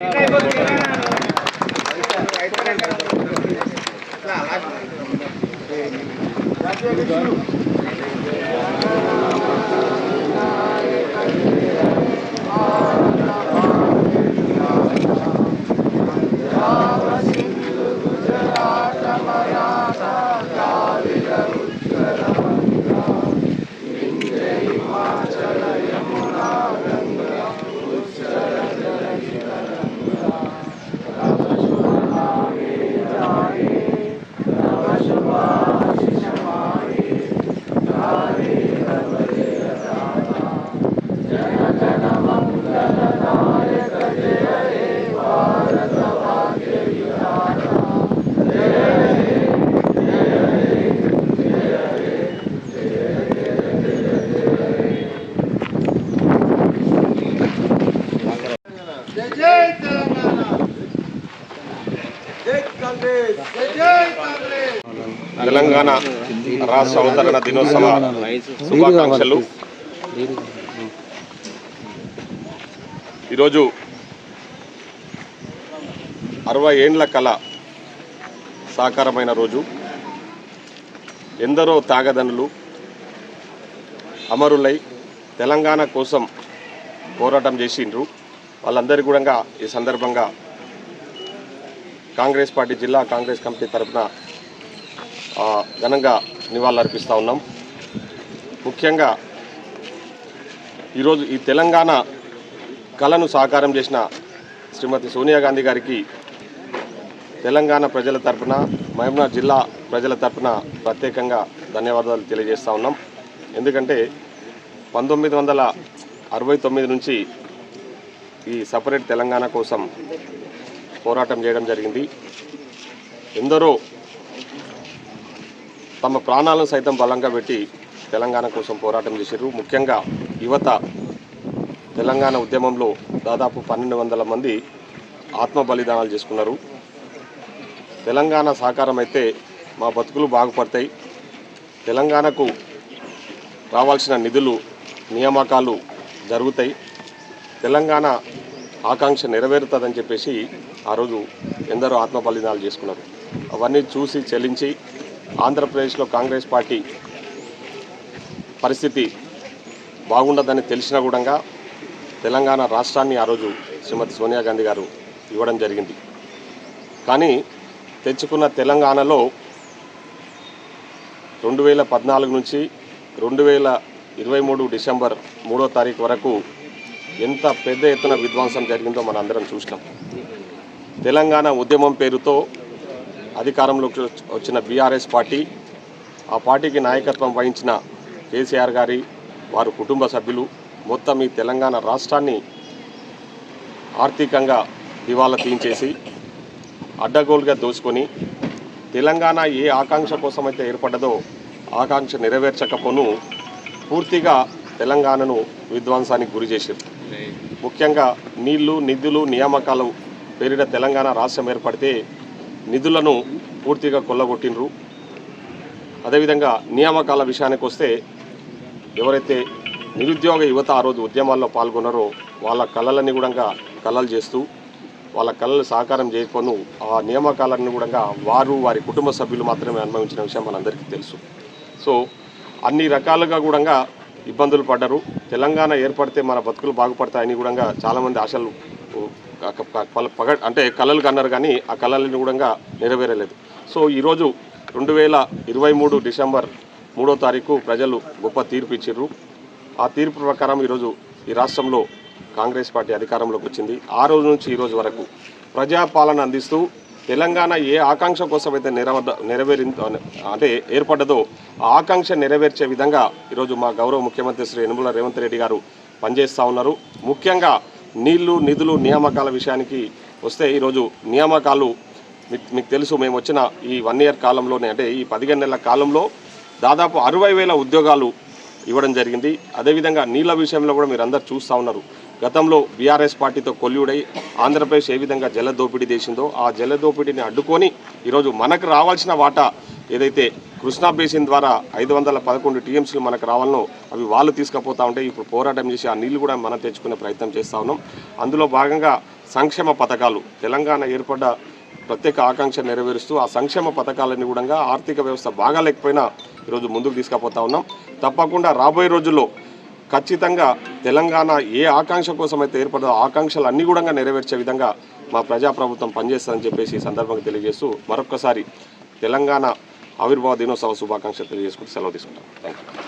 జై జై తెలంగాణ జై కాంగ్రెస్ జై జై కాంగ్రెస్ తెలంగాణ రాష్ట్ర అవతరణ దినోత్సవ శుభాకాంక్షలు. ఈరోజు అరవై ఏండ్ల కళ సాకారమైన రోజు. ఎందరో తాగదనులు అమరులై తెలంగాణ కోసం పోరాటం చేసిండ్రు. వాళ్ళందరికీ కూడా ఈ సందర్భంగా కాంగ్రెస్ పార్టీ జిల్లా కాంగ్రెస్ కమిటీ తరఫున ఘనంగా నివాళులర్పిస్తూ ఉన్నాం. ముఖ్యంగా ఈరోజు ఈ తెలంగాణ కళను సాకారం చేసిన శ్రీమతి సోనియా గాంధీ గారికి తెలంగాణ ప్రజల తరఫున మహబూబ్నగర్ జిల్లా ప్రజల తరఫున ప్రత్యేకంగా ధన్యవాదాలు తెలియజేస్తూ ఉన్నాం. ఎందుకంటే పంతొమ్మిది వందల అరవై తొమ్మిది నుంచి ఈ సపరేట్ తెలంగాణ కోసం పోరాటం చేయడం జరిగింది. ఎందరో తమ ప్రాణాలను సైతం బలంగా పెట్టి తెలంగాణ కోసం పోరాటం చేశారు ముఖ్యంగా యువత తెలంగాణ ఉద్యమంలో దాదాపు పన్నెండు వందల మంది ఆత్మ బలిదానాలు చేసుకున్నారు. తెలంగాణ సహకారం అయితే మా బతుకులు బాగుపడతాయి. తెలంగాణకు రావాల్సిన నిధులు నియామకాలు జరుగుతాయి. తెలంగాణ ఆకాంక్ష నెరవేరుతుందని చెప్పేసి ఆ రోజు ఎందరో ఆత్మ బలిదానాలు చేసుకున్నారు. అవన్నీ చూసి చెల్లించి ఆంధ్రప్రదేశ్లో కాంగ్రెస్ పార్టీ పరిస్థితి బాగుండదని తెలిసినా కూడా తెలంగాణ రాష్ట్రాన్ని ఆ రోజు శ్రీమతి సోనియా గాంధీ గారు ఇవ్వడం జరిగింది. కానీ తెచ్చుకున్న తెలంగాణలో రెండు వేల పద్నాలుగు నుంచి రెండు వేల ఇరవై మూడు డిసెంబర్ మూడో తారీఖు వరకు ఎంత పెద్ద ఎత్తున విధ్వంసం జరిగిందో మనం అందరం చూసినాం. తెలంగాణ ఉద్యమం పేరుతో అధికారంలోకి వచ్చిన బీఆర్ఎస్ పార్టీ ఆ పార్టీకి నాయకత్వం వహించిన కేసీఆర్ గారి వారు కుటుంబ సభ్యులు మొత్తం ఈ తెలంగాణ రాష్ట్రాన్ని ఆర్థికంగా దివాలా తీయించేసి అడ్డగోలుగా దోచుకొని తెలంగాణ ఏ ఆకాంక్ష కోసమైతే ఏర్పడ్డదో ఆకాంక్ష నెరవేర్చకపోను పూర్తిగా తెలంగాణను విధ్వంసానికి గురి చేశారు ముఖ్యంగా నీళ్ళు నిధులు నియామకాలు పేరిట తెలంగాణ రాష్ట్రం ఏర్పడితే నిధులను పూర్తిగా కొల్లగొట్టినరు అదేవిధంగా నియామకాల విషయానికి వస్తే ఎవరైతే నిరుద్యోగ యువత ఆ రోజు ఉద్యమాల్లో పాల్గొన్నారో వాళ్ళ కళలని కూడా కళలు చేస్తూ వాళ్ళ కళలు సాకారం చేయకపోను ఆ నియామకాలను కూడా వారు వారి కుటుంబ సభ్యులు మాత్రమే అనుభవించిన విషయం మనందరికీ తెలుసు. సో అన్ని రకాలుగా కూడా ఇబ్బందులు పడ్డారు. తెలంగాణ ఏర్పడితే మన బతుకులు బాగుపడతాయని కూడా చాలామంది ఆశలు పగ అంటే కళలు కన్నారు కానీ ఆ కళలను కూడా నెరవేరలేదు. సో ఈరోజు రెండు వేల ఇరవై మూడు డిసెంబర్ మూడో తారీఖు ప్రజలు గొప్ప తీర్పు ఇచ్చిర్రు. ఆ తీర్పు ప్రకారం ఈరోజు ఈ రాష్ట్రంలో కాంగ్రెస్ పార్టీ అధికారంలోకి వచ్చింది. ఆ రోజు నుంచి ఈరోజు వరకు ప్రజాపాలన అందిస్తూ తెలంగాణ ఏ ఆకాంక్ష కోసం అయితే నెరవద్ద నెరవేరి అంటే ఏర్పడ్డదో ఆ ఆకాంక్ష నెరవేర్చే విధంగా ఈరోజు మా గౌరవ ముఖ్యమంత్రి శ్రీ యనుమల రేవంత్ రెడ్డి గారు పనిచేస్తూ ఉన్నారు. ముఖ్యంగా నీళ్ళు నిధులు నియామకాల విషయానికి వస్తే ఈరోజు నియామకాలు మీకు తెలుసు మేము వచ్చిన ఈ వన్ ఇయర్ కాలంలోనే అంటే ఈ పదిహేను నెలల కాలంలో దాదాపు అరవై వేల ఉద్యోగాలు ఇవ్వడం జరిగింది. అదేవిధంగా నీళ్ళ విషయంలో కూడా మీరు అందరు చూస్తూ ఉన్నారు. గతంలో బీఆర్ఎస్ పార్టీతో కొల్లుడై ఆంధ్రప్రదేశ్ ఏ విధంగా జల దోపిడీ చేసిందో ఆ జల దోపిడీని అడ్డుకొని ఈరోజు మనకు రావాల్సిన వాటా ఏదైతే కృష్ణా బేసిన్ ద్వారా ఐదు వందల పదకొండు టీఎంసీలు మనకు రావాలనో అవి వాళ్ళు తీసుకుపోతా ఉంటే ఇప్పుడు పోరాటం చేసి ఆ నీళ్ళు కూడా మనం తెచ్చుకునే ప్రయత్నం చేస్తూ ఉన్నాం. అందులో భాగంగా సంక్షేమ పథకాలు తెలంగాణ ఏర్పడ్డ ప్రత్యేక ఆకాంక్ష నెరవేరుస్తూ ఆ సంక్షేమ పథకాలన్నీ కూడా ఆర్థిక వ్యవస్థ బాగా లేకపోయినా ఈరోజు ముందుకు తీసుకుపోతా ఉన్నాం. తప్పకుండా రాబోయే రోజుల్లో ఖచ్చితంగా తెలంగాణ ఏ ఆకాంక్ష కోసం అయితే ఏర్పడదో ఆకాంక్షలు అన్నీ కూడా నెరవేర్చే విధంగా మా ప్రజాప్రభుత్వం పనిచేస్తుందని చెప్పేసి ఈ సందర్భంగా తెలియజేస్తూ మరొక్కసారి తెలంగాణ ఆవిర్భావ దినోత్సవ శుభాకాంక్షలు తెలియజేసుకుంటూ సెలవు తీసుకుంటాం. Thank you